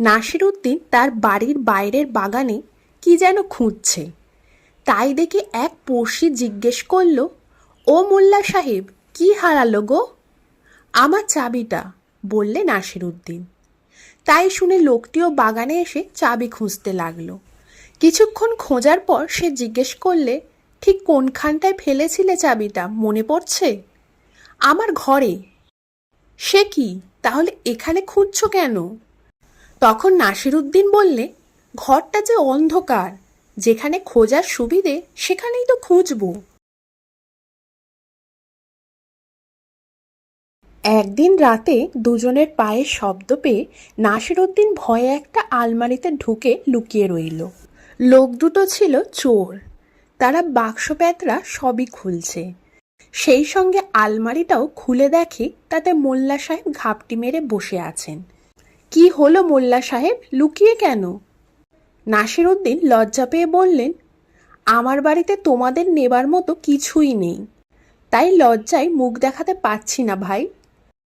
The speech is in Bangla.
নাসির উদ্দিন তার বাড়ির বাইরের বাগানে কি যেন খুঁজছে। তাই দেখে এক পড়শি জিজ্ঞেস করল, ও মোল্লা সাহেব, কি হারালো গো? আমার চাবিটা, বললে নাসির উদ্দিন তাই শুনে লোকটিও বাগানে এসে চাবি খুঁজতে লাগল। কিছুক্ষণ খোঁজার পর সে জিজ্ঞেস করলে, ঠিক কোনখানটায় ফেলেছিলে চাবিটা, মনে পড়ছে? আমার ঘরে। সে কি? তাহলে এখানে খুঁজছো কেন? তখন নাসিরুদ্দিন বললে, ঘরটা যে অন্ধকার, যেখানে খোঁজার সুবিধে সেখানেই তো খুঁজবো। একদিন রাতে দুজনের পায়ের শব্দ পেয়ে নাসিরুদ্দিন ভয়ে একটা আলমারিতে ঢুকে লুকিয়ে রইল। লোক দুটো ছিল চোর। তারা বাক্স প্যাঁতরা সবই খুলছে। সেই সঙ্গে আলমারিটাও খুলে দেখে তাতে মোল্লা সাহেব ঘাপটি মেরে বসে আছেন। কি হলো মোল্লা সাহেব? লুকিয়ে কেন? নাসির উদ্দিন লজ্জা পেয়ে বললেন, আমার বাড়িতে তোমাদের নেবার মতো কিছুই নেই। তাই লজ্জায় মুখ দেখাতে পারছি না ভাই।